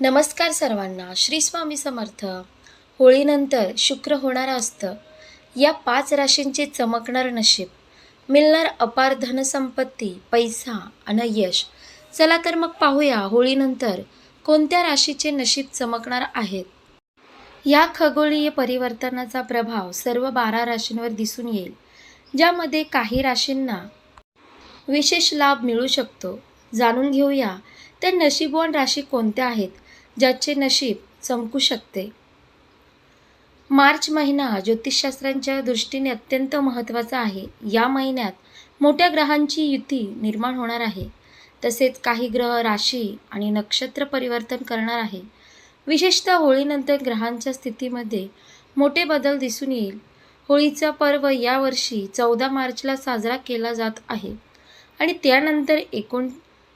नमस्कार सर्वांना श्री स्वामी समर्थ. होळीनंतर शुक्र होणारं असतं. या पाच राशींचे चमकणार नशीब. मिळणार अपार धनसंपत्ती पैसा आणि यश. चला तर मग पाहूया होळीनंतर कोणत्या राशीचे नशीब चमकणार आहेत. या खगोलीय परिवर्तनाचा प्रभाव सर्व बारा राशींवर दिसून येईल ज्यामध्ये काही राशींना विशेष लाभ मिळू शकतो. जाणून घेऊया त्या नशीबवान राशी कोणत्या आहेत? ज्याचे नशीब चमकू शकते. मार्च महिना ज्योतिषशास्त्रांच्या दृष्टीने अत्यंत महत्त्वाचा आहे. या महिन्यात मोठ्या ग्रहांची युती निर्माण होणार आहे. तसेच काही ग्रह राशी आणि नक्षत्र परिवर्तन करणार आहे. विशेषतः होळीनंतर ग्रहांच्या स्थितीमध्ये मोठे बदल दिसून येईल. होळीचा पर्व यावर्षी चौदा मार्चला साजरा केला जात आहे. आणि त्यानंतर एकोण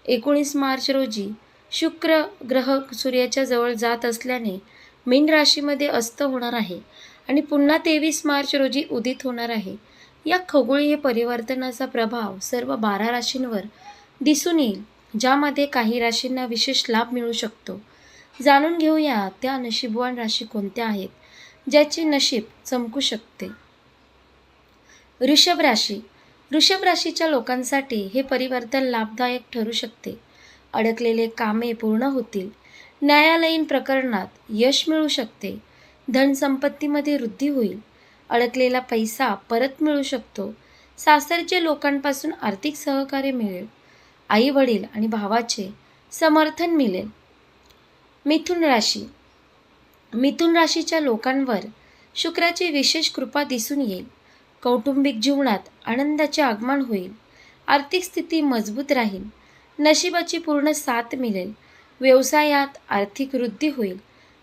एकोणीस मार्च रोजी शुक्र ग्रह सूर्याच्या जवळ जात असल्याने मीन राशीमध्ये अस्त होणार आहे आणि पुन्हा तेवीस मार्च रोजी उदित होणार आहे. या खगोळीय परिवर्तनाचा प्रभाव सर्व बारा राशींवर दिसून येईल ज्यामध्ये काही राशींना विशेष लाभ मिळू शकतो. जाणून घेऊया त्या नशीबवान राशी कोणत्या आहेत ज्याचे नशीब चमकू शकते. वृषभ राशी वृषभ राशीच्या लोकांसाठी हे परिवर्तन लाभदायक ठरू शकते. अडकलेले कामे पूर्ण होतील. न्यायालयीन प्रकरणात यश मिळू शकते. धनसंपत्तीमध्ये वृद्धी होईल. अडकलेला पैसा परत मिळू शकतो. सासरचे लोकांपासून आर्थिक सहकार्य मिळेल. आई वडील आणि भावाचे समर्थन मिळेल. मिथुन राशी. मिथुन राशीच्या लोकांवर शुक्राची विशेष कृपा दिसून येईल. कौटुंबिक जीवनात आनंदाचे आगमन होईल. आर्थिक स्थिती मजबूत राहील. नशिबाची पूर्ण साथ मिळेल. व्यवसायात आर्थिक वृद्धी होईल.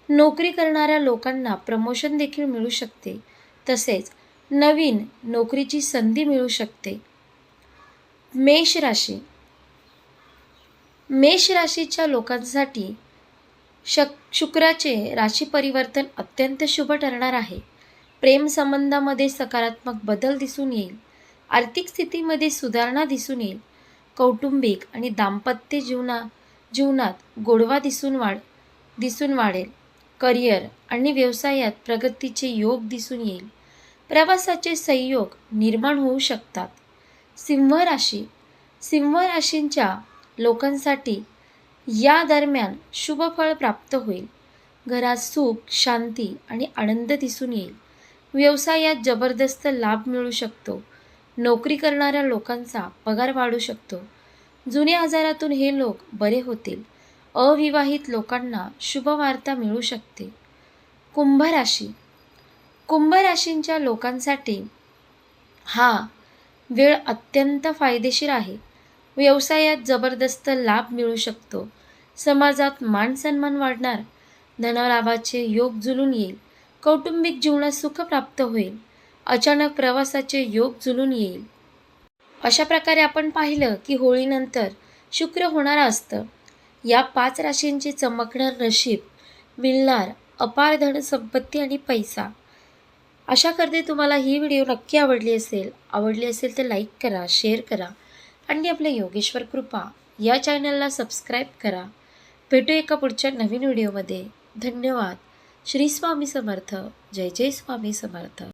नोकरी करणाऱ्या लोकांना प्रमोशन देखील मिळू शकते. तसेच नवीन नोकरीची संधी मिळू शकते. मेष राशी. मेष राशीच्या लोकांसाठी शक शुक्राचे राशी परिवर्तन अत्यंत शुभ ठरणार आहे. प्रेमसंबंधामध्ये सकारात्मक बदल दिसून येईल. आर्थिक स्थितीमध्ये सुधारणा दिसून येईल. कौटुंबिक आणि दाम्पत्य जीवना जीवनात गोडवा दिसून वाढ दिसून वाढेल. करिअर आणि व्यवसायात प्रगतीचे योग दिसून येईल. प्रवासाचे संयोग निर्माण होऊ शकतात. सिंह राशी सिंह राशींच्या लोकांसाठी या दरम्यान शुभ फळ प्राप्त होईल. घरात सुख शांती आणि आनंद दिसून येईल. व्यवसायात जबरदस्त लाभ मिळू शकतो. नोकरी करणाऱ्या लोकांचा पगार वाढू शकतो. जुन्या आजारातून हे लोक बरे होतील. अविवाहित लोकांना शुभवार्ता मिळू शकते. कुंभ राशी कुंभ राशींच्या लोकांसाठी हा वेळ अत्यंत फायदेशीर आहे. व्यवसायात जबरदस्त लाभ मिळू शकतो. समाजात मान सन्मान वाढणार. धनलाभाचे योग जुलून येईल. कौटुंबिक जीवनात सुख प्राप्त होईल. अचानक प्रवासाचे योग जुलून येईल. अशा प्रकारे आपण पाहिलं की होळीनंतर शुक्र होणार असतं. या पाच राशींची चमकणार नशीब मिळणार अपार धन संपत्ती आणि पैसा. अशा करते तुम्हाला ही व्हिडिओ नक्की आवडली असेल आवडली असेल तर लाईक करा शेअर करा आणि आपल्या योगेश्वर कृपा या चॅनलला सबस्क्राईब करा. भेटू एका पुढच्या नवीन व्हिडिओमध्ये. धन्यवाद. श्री स्वामी समर्थ. जय जय स्वामी समर्थ.